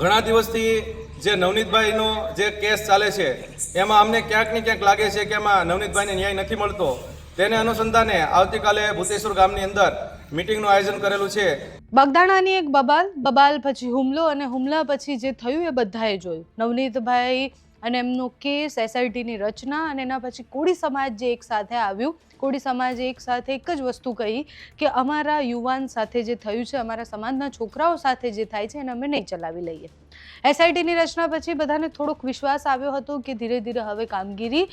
ઘણા દિવસથી જે નવનીતભાઈનો જે કેસ ચાલે છે, એમાં અમને ક્યાંક ને ક્યાંક લાગે છે કે એમાં નવનીતભાઈને ન્યાય નથી મળતો. તેને અનુસંધાને આવતીકાલે ભૂતેશ્વર ગામની અંદર મિટિંગનું આયોજન કરેલું છે. બગદાણાની એક બબાલ બબાલ પછી હુમલો અને હુમલા પછી જે થયું એ બધાએ જોયું. નવનીતભાઈ અને એમનો કેસ એસઆઈટીની રચના અને એના પછી કોળી સમાજ જે એક સાથે આવ્યું, કોળી સમાજે એક સાથે એક જ વસ્તુ કહી કે અમારા યુવાન સાથે જે થયું છે, અમારા સમાજના છોકરાઓ સાથે જે થાય છે, એને અમે નહીં ચલાવી લઈએ. એસઆઈટીની રચના પછી બધાને થોડોક વિશ્વાસ આવ્યો હતો કે ધીરે ધીરે હવે કામગીરી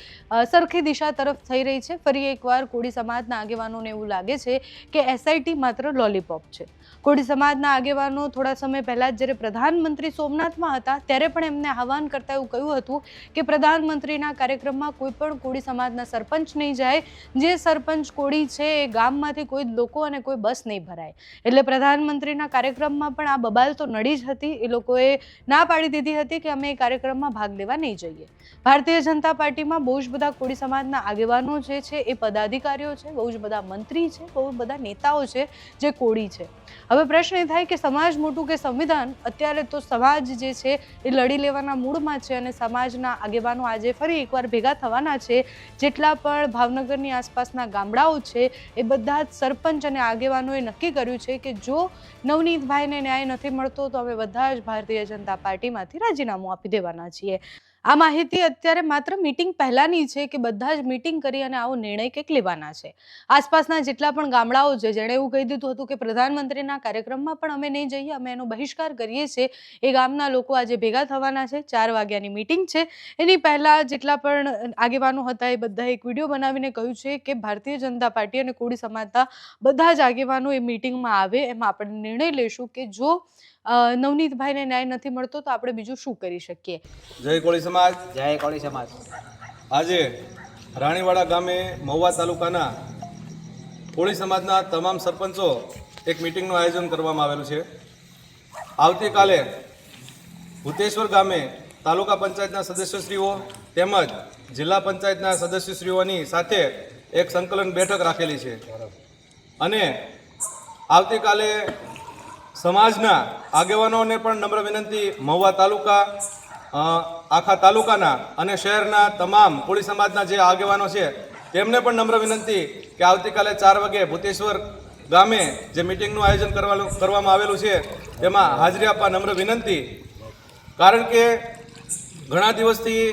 સરખી દિશા તરફ થઈ રહી છે. ફરી એકવાર કોળી સમાજના આગેવાનોને એવું લાગે છે કે એસઆઈટી માત્ર લોલીપોપ છે. કોળી સમાજના આગેવાનો થોડા સમય પહેલાં જ્યારે પ્રધાનમંત્રી સોમનાથમાં હતા, ત્યારે પણ એમને આહવાન કરતા એવું કહ્યું હતું કે પ્રધાનમંત્રીના કાર્યક્રમમાં કોઈ પણ કોળી સમાજના સરપંચ નહીં જાય. જે સરપંચ કોળી છે એ ગામમાંથી કોઈ લોકો અને કોઈ બસ નહીં ભરાય. એટલે પ્રધાનમંત્રીના કાર્યક્રમમાં પણ આ બબાલ તો નડી જ હતી. એ લોકોએ ના પાડી દીધી હતી કે અમે એ કાર્યક્રમમાં ભાગ લેવા નહીં જઈએ. ભારતીય જનતા પાર્ટીમાં બહુ જ બધા કોળી સમાજના આગેવાનો જે છે એ પદાધિકારીઓ છે, બહુ જ બધા મંત્રી છે, બહુ બધા નેતાઓ છે જે કોળી છે. હવે પ્રશ્ન એ થાય કે સમાજ મોટું કે સંવિધાન? અત્યારે તો સમાજ જે છે એ લડી લેવાના મૂડમાં છે અને સમાજના આગેવાનો આજે ફરી એકવાર ભેગા થવાના છે. જેટલા પણ ભાવનગરની આસપાસના ગામડાઓ છે એ બધા જ સરપંચ અને આગેવાનોએ નક્કી કર્યું છે કે જો નવનીતભાઈને ન્યાય નથી મળતો તો અમે બધા જ ભારતીય જનતા પાર્ટીમાંથી રાજીનામું આપી દેવાના છીએ. આ માહિતી અત્યારે માત્ર મીટિંગ પહેલાંની છે કે બધા જ મીટિંગ કરી અને આવો નિર્ણય કંઈક લેવાના છે. આસપાસના જેટલા પણ ગામડાઓ છે, જેણે એવું કહી દીધું હતું કે પ્રધાનમંત્રીના કાર્યક્રમમાં પણ અમે નહીં જઈએ, અમે એનો બહિષ્કાર કરીએ છીએ. એ ગામના લોકો આજે ભેગા થવાના છે, ચાર વાગ્યાની મીટિંગ છે. એની પહેલાં જેટલા પણ આગેવાનો હતા એ બધા એક વીડિયો બનાવીને કહ્યું છે કે ભારતીય જનતા પાર્ટી અને કોળી સમાજના બધા જ આગેવાનો એ મીટિંગમાં આવે, એમાં આપણે નિર્ણય લેશું કે જો નવનીતભાઈને ન્યાય નથી મળતો તો આપણે બીજું શું કરી શકીએ? જય કોળી સમાજ. જય કોળી સમાજ. આજે રાણીવાડા ગામે મહુવા તાલુકાના કોળી સમાજના તમામ સરપંચો એક મિટિંગનું આયોજન કરવામાં આવેલું છે. આવતીકાલે ભૂતેશ્વર ગામે તાલુકા પંચાયતના સદસ્યશ્રીઓ તેમજ જિલ્લા પંચાયતના સદસ્યશ્રીઓની સાથે એક સંકલન બેઠક રાખેલી છે. અને આવતીકાલે સમાજના આગેવાનોને પણ નમ્ર વિનંતી, મહુવા તાલુકા આખા તાલુકાના અને શહેરના તમામ કોળી સમાજના જે આગેવાનો છે, તેમને પણ નમ્ર વિનંતી કે આવતીકાલે ચાર વાગે ભૂતેશ્વર ગામે જે મિટિંગનું આયોજન કરવાનું કરવામાં આવેલું છે, તેમાં હાજરી આપવા નમ્ર વિનંતી. કારણ કે ઘણા દિવસથી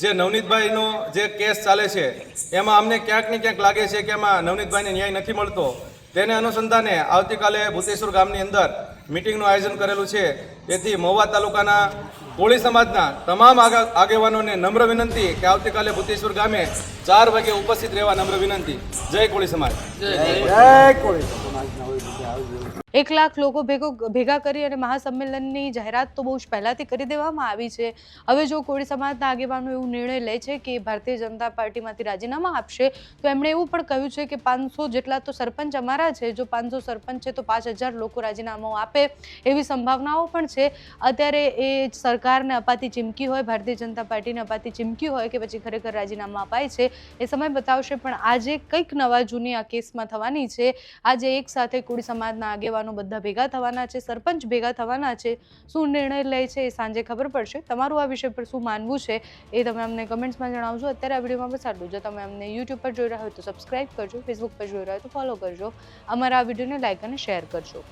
જે નવનીતભાઈનો જે કેસ ચાલે છે, એમાં અમને ક્યાંક ને ક્યાંક લાગે છે કે એમાં નવનીતભાઈને ન્યાય નથી મળતો. તેને અનુસંધાને આવતીકાલે ભૂતેશ્વર ગામની અંદર મિટિંગનું આયોજન કરેલું છે. તેથી મહુવા તાલુકાના કોળી સમાજના તમામ આગેવાનોને નમ્ર વિનંતી કે આવતીકાલે ભૂતેશ્વર ગામે ચાર વાગે ઉપસ્થિત રહેવા નમ્ર વિનંતી. જય કોળી સમાજ. જય કોળી એક લાખ લોકો ભેગો ભેગા કરી અને મહાસંમેલનની જાહેરાત તો બહુ જ પહેલાંથી કરી દેવામાં આવી છે. હવે જો કોળી સમાજના આગેવાનો એવું નિર્ણય લે છે કે ભારતીય જનતા પાર્ટીમાંથી રાજીનામા આપશે તો એમણે એવું પણ કહ્યું છે કે પાંચસો જેટલા તો સરપંચ અમારા છે. જો પાંચસો સરપંચ છે તો પાંચ હજાર લોકો રાજીનામાઓ આપે એવી સંભાવનાઓ પણ છે. અત્યારે એ સરકારને અપાતી ચીમકી હોય, ભારતીય જનતા પાર્ટીને અપાતી ચીમકી હોય કે પછી ખરેખર રાજીનામા અપાય છે, એ સમય બતાવશે. પણ આજે કંઈક નવા જૂની આ કેસમાં થવાની છે. આજે એક સાથે કોળી સમાજના આગેવાનો બધા ભેગા થવાના છે, સરપંચ ભેગા થવાના છે. શું નિર્ણય લે છે એ સાંજે ખબર પડશે. તમારું આ વિષય પર શું માનવું છે એ તમે અમને કમેન્ટ્સમાં જણાવજો. અત્યારે આ વિડીયોમાં બસ આટલું જો તમે અમને યુટ્યુબ પર જોઈ રહ્યા હોય તો સબસ્ક્રાઇબ કરજો, ફેસબુક પર જોઈ રહ્યા હોય તો ફોલો કરજો. અમારા આ વિડીયોને લાઇક અને શેર કરજો.